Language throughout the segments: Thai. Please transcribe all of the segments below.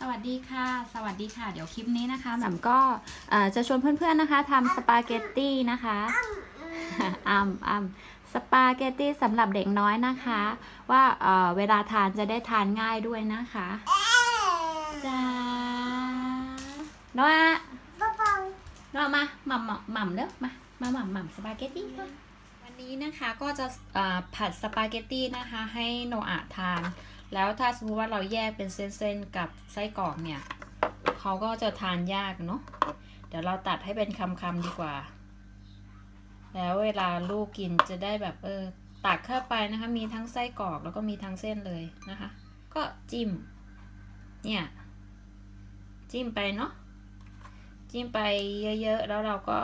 สวัสดีค่ะ สวัสดีค่ะ เดี๋ยวคลิปนี้นะคะแหม่มก็เอ่อจะชวนเพื่อนๆนะคะทำสปาเกตตี้นะคะอัมอัมสปาเกตตี้สำหรับเด็กน้อยนะคะ ว่าเอ่อเวลาทานจะได้ทานง่ายด้วยนะคะจ้าโนอาโนอามาหม่ำหม่ำหม่ำเด้อมามาหม่ำหม่ำสปาเกตตี้ค่ะวันนี้นะคะก็จะเอ่อผัดสปาเกตตี้นะคะ ให้โนอาทาน แล้วถ้าสมมติว่าเราแยกเป็นเส้นๆกับไส้กรอกเนี่ยเขาก็จะทานยากเนาะเดี๋ยวเราตัดให้เป็นคำๆดีกว่า แล้วเวลาลูกกินจะได้แบบเออตักเข้าไปนะคะ มีทั้งไส้กรอกแล้วก็มีทั้งเส้นเลยนะคะ ก็จิ้ม เนี่ย จิ้มไปเนาะจิ้มไปเยอะๆ แล้วเราก็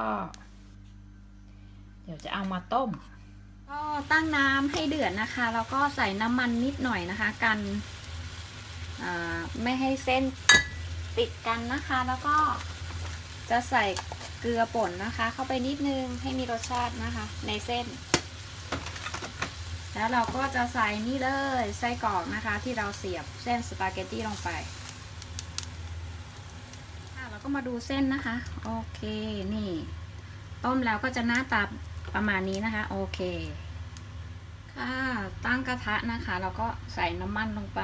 เดี๋ยวจะเอามาต้ม ก็ตั้งน้ำให้เดือดนะคะ แล้วก็ใส่น้ำมันนิดหน่อยนะคะ กันไม่ให้เส้นติดกันนะคะ แล้วก็จะใส่เกลือป่นนะคะ เข้าไปนิดนึงให้มีรสชาตินะคะ ในเส้น แล้วเราก็จะใส่นี่เลยไส้กรอกนะคะ ที่เราเสียบเส้นสปาเกตตี้ลงไปเราก็มาดูเส้นนะคะ โอเคนี่ ต้มแล้วก็จะหน้าตา ประมาณนี้นะคะ โอเค ค่ะ ตั้งกระทะนะคะ เราก็ใส่น้ำมันลงไป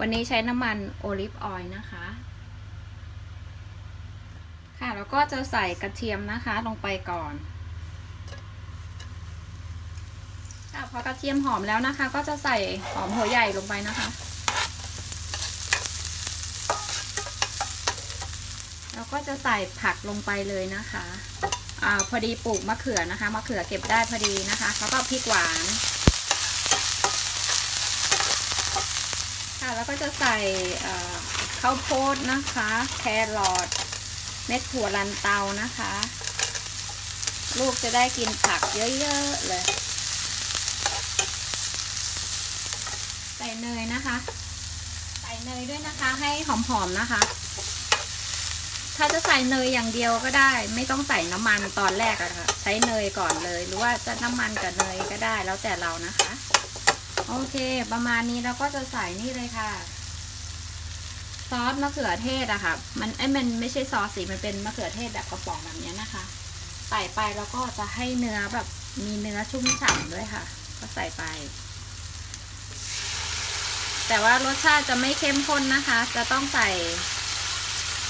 วันนี้ใช้น้ำมันโอลิฟออยล์นะคะ ค่ะ แล้วก็จะใส่กระเทียมนะคะลงไปก่อนค่ะพอกระเทียมหอมแล้วนะคะ ก็จะใส่หอมหัวใหญ่ลงไปนะคะ แล้ว ก็จะใส่ผักลงไปเลยนะคะอ่าพอดีปลูกมะเขือนะคะมะเขือเก็บได้พอดีนะคะแล้วก็พริกหวานค่ะแล้วก็จะใส่ข้าวโพดนะคะ แครอทเม็ดถั่วลันเตานะคะ ลูกจะได้กินผักเยอะๆเลยใส่เนยนะคะ ใส่เนยด้วยนะคะให้หอมๆนะคะ ถ้าจะใส่เนยอย่างเดียวก็ได้ ไม่ต้องใส่น้ำมันตอนแรกอะค่ะใช้เนยก่อนเลย หรือว่าจะน้ำมันกับเนยก็ได้ แล้วแต่เรานะคะ โอเค ประมาณนี้เราก็จะใส่นี่เลยค่ะ ซอสมะเขือเทศอะค่ะ มันไอ้มันไม่ใช่ซอสสีมันเป็นมะเขือเทศแบบกระป๋องแบบนี้นะคะ ใส่ไปแล้วก็จะให้เนื้อแบบมีเนื้อชุ่มฉ่ำด้วยค่ะ ก็ใส่ไป แต่ว่ารสชาติจะไม่เข้มข้นนะคะ จะต้องใส่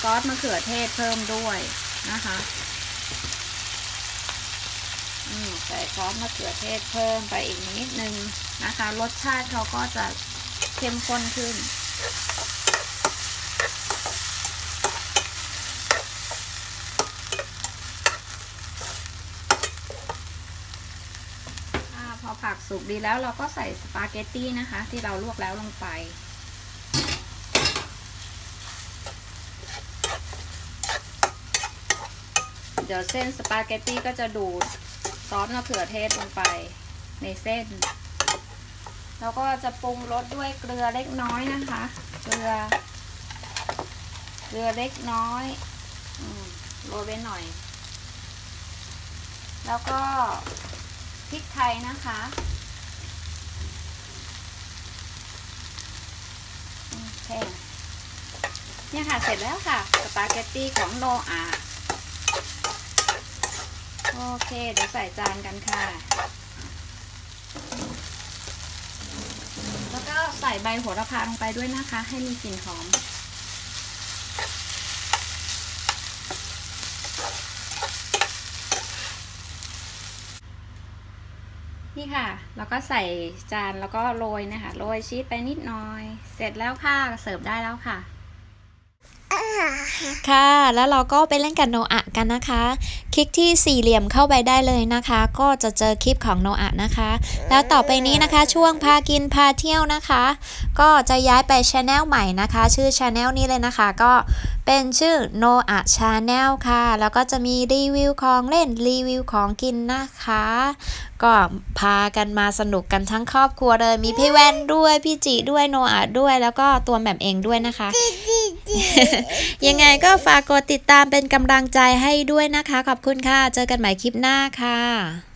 ซอสมะเขือเทศเพิ่มด้วยนะคะใส่ซอสมะเขือเทศเพิ่มไปอีกนิดนึงนะคะ รสชาติเขาก็จะเข้มข้นขึ้น พอผักสุกดีแล้วเราก็ใส่สปาเกตตี้นะคะ ที่เราลวกแล้วลงไป เดี๋ยวเส้นสปาเกตตี้ก็จะดูดซอสมะเขือเทศลงไปในเส้น แล้วก็จะปรุงรสด้วยเกลือเล็กน้อยนะคะ เกลือ เกลือเล็กน้อยโรยไปหน่อย แล้วก็พริกไทยนะคะโอเคเนี่ยค่ะ เสร็จแล้วค่ะ สปาเกตตี้ของโนอา เค เดี๋ยวใส่จานกันค่ะ แล้วก็ใส่ใบโหระพาลงไปด้วยนะคะ ให้มีกลิ่นหอม นี่ค่ะ แล้วก็ใส่จานแล้วก็โรยนะคะ โรยชีสไปนิดหน่อย เสร็จแล้วค่ะ เสิร์ฟได้แล้วค่ะ ค่ะ แล้วเราก็ไปเล่นกับโนอะกันนะคะ คลิกที่สี่เหลี่ยมเข้าไปได้เลยนะคะ ก็จะเจอคลิปของโนอะนะคะ แล้วต่อไปนี้นะคะ ช่วงพากินพาเที่ยวนะคะ ก็จะย้ายไปช anel ใหม่นะคะ ชื่อช anel นี้เลยนะคะ ก็เป็นชื่อโนอะชาแนลค่ะ แล้วก็จะมีรีวิวของเล่นรีวิวของกินนะคะ ก็พากันมาสนุกกันทั้งครอบครัวเลย มีพี่แว่นด้วย พี่จิด้วยโนอาด้วย แล้วก็ตัวแบบเองด้วยนะคะ ยังไงก็ฝากกดติดตามเป็นกำลังใจให้ด้วยนะคะ ขอบคุณค่ะ เจอกันใหม่คลิปหน้าค่ะ